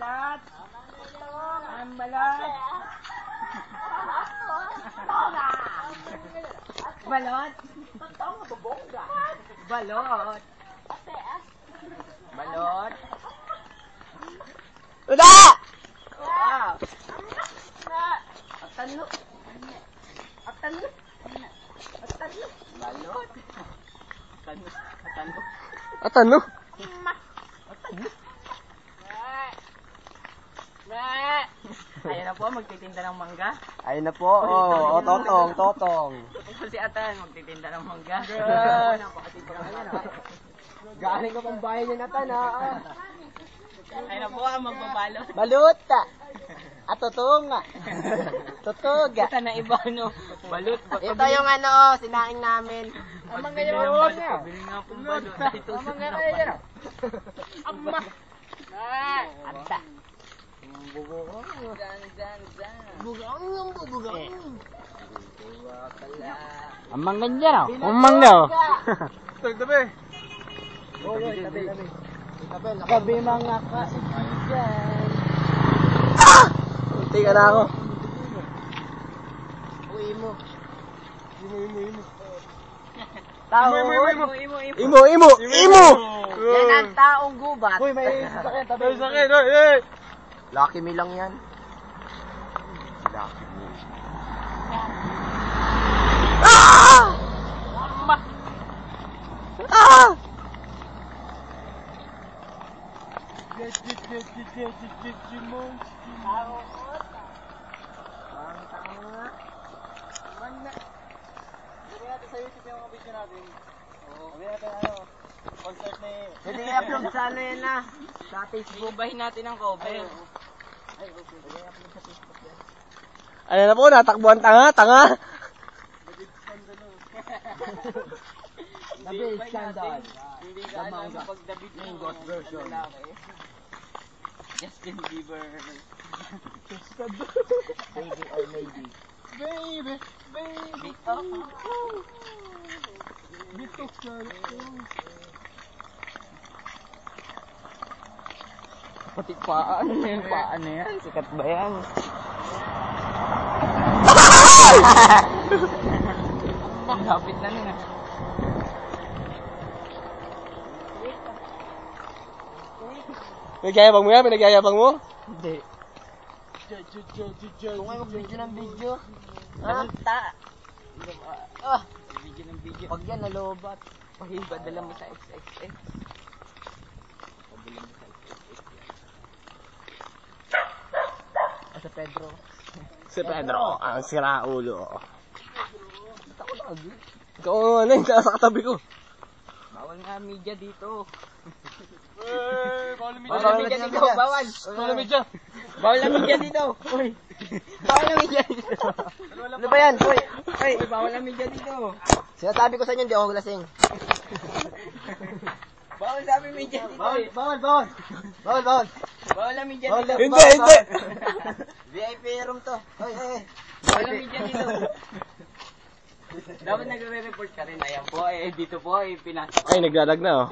balot. Ang balot. Balot. Balot. Balot. Uda! Wow. Atalo. Atalo. Atalo. Balot. Atalo. Atalo. At Ayan na po, magtitinda ng mangga. Ayun na po. Oh, oh, totong, totong. Ito si Atan, magtitinda ng mangga. Galing ko pang bahay niya na tan, ha? Ayan na po, ang magbabalot. Baluta. At tutunga. Tutuga. Ito na iba, no? Balot. Ito yung ano, oh, sinaing namin. Ang mangga yun. Pabili nga pong balot. Ito ang mangga na yun. Amma. Anta. Bugang yung bubugang. Ang mangga dyan, oh. Ang mangga, oh. Tabi. Oh, tabi, tabi. Gabi mga kaibigan. Ah! Unti ka na ako. Uwi mo. Imo, imo, imo. Tao. Imo, imo, imo. Imo, imo. Imo. Yan ang taong gubat. Uy, may sakit. Tabi. Ay, sakit. Ay, ay. Lucky me lang yan. Lucky me. Ah! Ah! Get, get, get, get, get, get, get, get, monster. Ang tanga. Manda. Sabi natin sa mga video natin. Natin ano, concert ni... Hindi i-upload sa ano yan Ano na po, natakbuhan tanga, tanga. David natin? Hindi ka pag David version. Justin Bieber. Baby or maybe. Baby, baby. Bitok ka. Pati paan. Yung paan na yan. Sikat ba yan? Lapit na nun. Nagyayabang mo yan? Pinagyayabang mo? Hindi. Kung ngayon video ng video. Banta. Ah, Video ng video. pag yan nalobat. Pahiba, dala mo sa XXX. Pabili mo sa XXX. Ah, sa Pedro. Si Pedro, ang siraulo. Ikaw ano yung nasa katabi ko. Bawal nga media dito. Eh, bawal media. media dito. Bawal. Bawal ang media. Bawal ang media dito. Uy. Bawal ang media dito. Ano ba yan? Uy, Uy, bawal ang media dito. sinasabi ko sa inyo, hindi ako lasing. Bawal sa amin media dito. Bawal, bawal, bawal. Bawal, bawal. Bawal media Bawal, dito. Hindi, hindi. VIP room to. Oy, oy. Bawal ang media dito. Dapat nagre-report ka rin. Ayan po, eh, dito po, eh, pinasok. Ay, naglalag na oh.